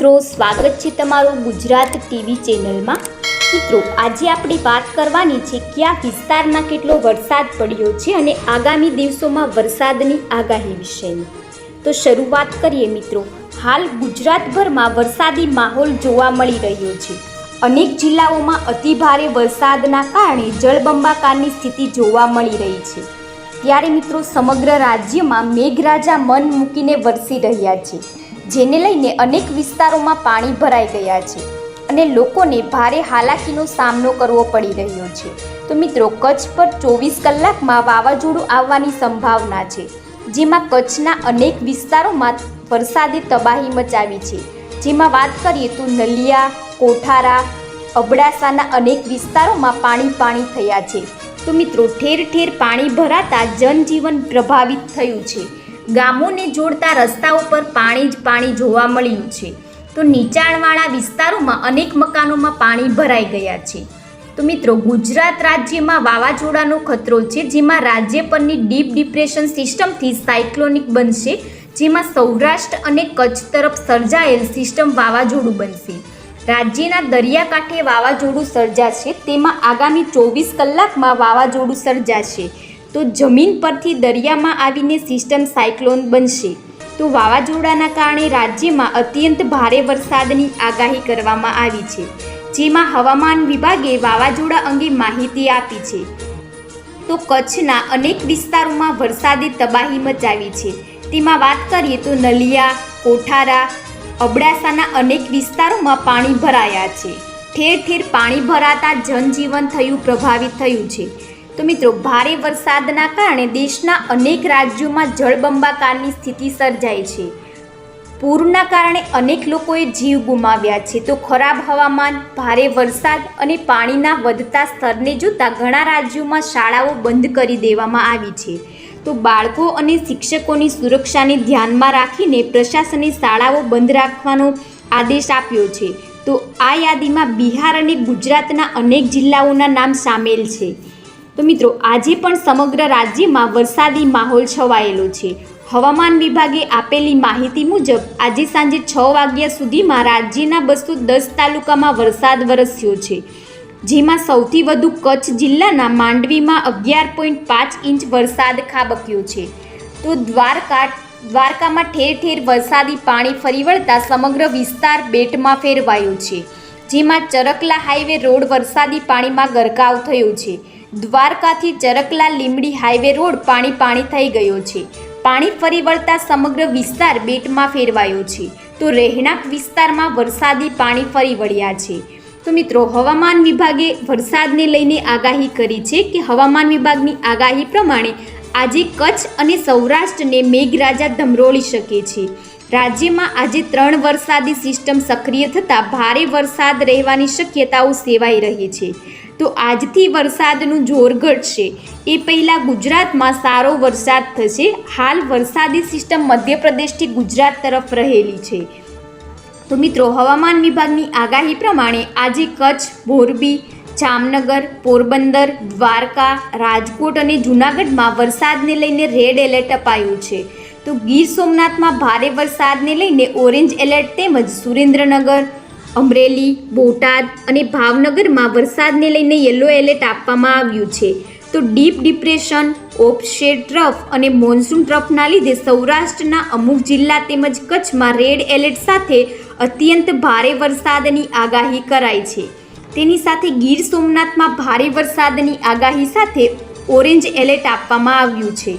મિત્રો, સ્વાગત છે તમારું ગુજરાત ટીવી ચેનલમાં. મિત્રો, આજે આપણે વાત કરવાની છે કયા વિસ્તારમાં કેટલો વરસાદ પડ્યો છે અને આગામી દિવસોમાં વરસાદની આગાહી વિશેની. તો શરૂઆત કરીએ મિત્રો. હાલ ગુજરાતભરમાં વરસાદી માહોલ જોવા મળી રહ્યો છે. અનેક જિલ્લાઓમાં અતિભારે વરસાદના કારણે જળબંબાકારની સ્થિતિ જોવા મળી રહી છે. ત્યારે મિત્રો, સમગ્ર રાજ્યમાં મેઘરાજા મન મૂકીને વરસી રહ્યા છે. જેને લઈને અનેક વિસ્તારોમાં પાણી ભરાઈ ગયા છે અને લોકોને ભારે હાલાકીનો સામનો કરવો પડી રહ્યો છે. તો મિત્રો, કચ્છ પર ચોવીસ કલાકમાં વાવાઝોડું આવવાની સંભાવના છે, જેમાં કચ્છના અનેક વિસ્તારોમાં વરસાદે તબાહી મચાવી છે. જેમાં વાત કરીએ તો નલિયા, કોઠારા, અબડાસાના અનેક વિસ્તારોમાં પાણી પાણી થયા છે. તો મિત્રો, ઠેર ઠેર પાણી ભરાતા જનજીવન પ્રભાવિત થયું છે. ગામોને જોડતા રસ્તાઓ પર પાણી જ પાણી જોવા મળ્યું છે. તો નીચાણવાળા વિસ્તારોમાં અનેક મકાનોમાં પાણી ભરાઈ ગયા છે. તો મિત્રો, ગુજરાત રાજ્યમાં વાવાઝોડાનો ખતરો છે, જેમાં રાજ્ય પરની ડીપ ડિપ્રેશન સિસ્ટમથી સાયક્લોનિક બનશે, જેમાં સૌરાષ્ટ્ર અને કચ્છ તરફ સર્જાયેલ સિસ્ટમ વાવાઝોડું બનશે. રાજ્યના દરિયાકાંઠે વાવાઝોડું સર્જાશે, તેમાં આગામી ચોવીસ કલાકમાં વાવાઝોડું સર્જાશે. તો જમીન પરથી દરિયામાં આવીને સિસ્ટમ સાયક્લોન બનશે. તો વાવાઝોડાના કારણે રાજ્યમાં અત્યંત ભારે વરસાદની આગાહી કરવામાં આવી છે, જેમાં હવામાન વિભાગે વાવાઝોડા અંગે માહિતી આપી છે. તો કચ્છના અનેક વિસ્તારોમાં વરસાદે તબાહી મચાવી છે. તેમાં વાત કરીએ તો નલિયા, કોઠારા, અબડાસાના અનેક વિસ્તારોમાં પાણી ભરાયા છે. ઠેર ઠેર પાણી ભરાતા જનજીવન થયું, પ્રભાવિત થયું છે. તો મિત્રો, ભારે વરસાદના કારણે દેશના અનેક રાજ્યોમાં જળબંબાકારની સ્થિતિ સર્જાઈ છે. પૂરના કારણે અનેક લોકોએ જીવ ગુમાવ્યા છે. તો ખરાબ હવામાન, ભારે વરસાદ અને પાણીના વધતા સ્તરને જોતાં ઘણા રાજ્યોમાં શાળાઓ બંધ કરી દેવામાં આવી છે. તો બાળકો અને શિક્ષકોની સુરક્ષાને ધ્યાનમાં રાખીને પ્રશાસને શાળાઓ બંધ રાખવાનો આદેશ આપ્યો છે. તો આ યાદીમાં બિહાર અને ગુજરાતના અનેક જિલ્લાઓના નામ સામેલ છે. તો મિત્રો, આજે પણ સમગ્ર રાજ્યમાં વરસાદી માહોલ છવાયેલો છે. હવામાન વિભાગે આપેલી માહિતી મુજબ, આજે સાંજે છ વાગ્યા સુધીમાં રાજ્યના બસો દસ તાલુકામાં વરસાદ વરસ્યો છે, જેમાં સૌથી વધુ કચ્છ જિલ્લાના માંડવીમાં અગિયાર પોઈન્ટ પાંચ ઇંચ વરસાદ ખાબક્યો છે. તો દ્વારકા, દ્વારકામાં ઠેર ઠેર વરસાદી પાણી ફરી વળતા સમગ્ર વિસ્તાર બેટમાં ફેરવાયો છે, જેમાં ચરકલા હાઈવે રોડ વરસાદી પાણીમાં ગરકાવ થયો છે. દ્વારકાથી ચરકલા લીમડી હાઈવે રોડ પાણી પાણી થઈ ગયો છે. પાણી ફરી વળતા સમગ્ર વિસ્તાર બેટમાં ફેરવાયો છે. તો રહેણાંક વિસ્તારમાં વરસાદી પાણી ફરી વળ્યા છે. તો મિત્રો, હવામાન વિભાગે વરસાદને લઈને આગાહી કરી છે કે હવામાન વિભાગની આગાહી પ્રમાણે આજે કચ્છ અને સૌરાષ્ટ્રને મેઘરાજા ધમરોળી શકે છે. રાજ્યમાં આજે ત્રણ વરસાદી સિસ્ટમ સક્રિય થતાં ભારે વરસાદ રહેવાની શક્યતાઓ સેવાઈ રહી છે. તો આજથી વરસાદનું જોર ઘટશે. એ પહેલાં ગુજરાતમાં સારો વરસાદ થશે. હાલ વરસાદી સિસ્ટમ મધ્યપ્રદેશથી ગુજરાત તરફ રહેલી છે. તો મિત્રો, હવામાન વિભાગની આગાહી પ્રમાણે આજે કચ્છ, મોરબી, જામનગર, પોરબંદર, દ્વારકા, રાજકોટ અને જૂનાગઢમાં વરસાદને લઈને રેડ એલર્ટ અપાયું છે. તો ગીર સોમનાથમાં ભારે વરસાદને લઈને ઓરેન્જ એલર્ટ તેમજ સુરેન્દ્રનગર, અમરેલી, બોટાદ અને ભાવનગરમાં વરસાદને લઈને યલો એલર્ટ આપવામાં આવ્યું છે. તો ડીપ ડિપ્રેશન ઓફશેડ ટ્રફ અને મોન્સૂન ટ્રફના લીધે સૌરાષ્ટ્રના અમુક જિલ્લા તેમજ કચ્છમાં રેડ એલર્ટ સાથે અત્યંત ભારે વરસાદની આગાહી કરાઈ છે. તેની સાથે ગીર સોમનાથમાં ભારે વરસાદની આગાહી સાથે ઓરેન્જ એલર્ટ આપવામાં આવ્યું છે.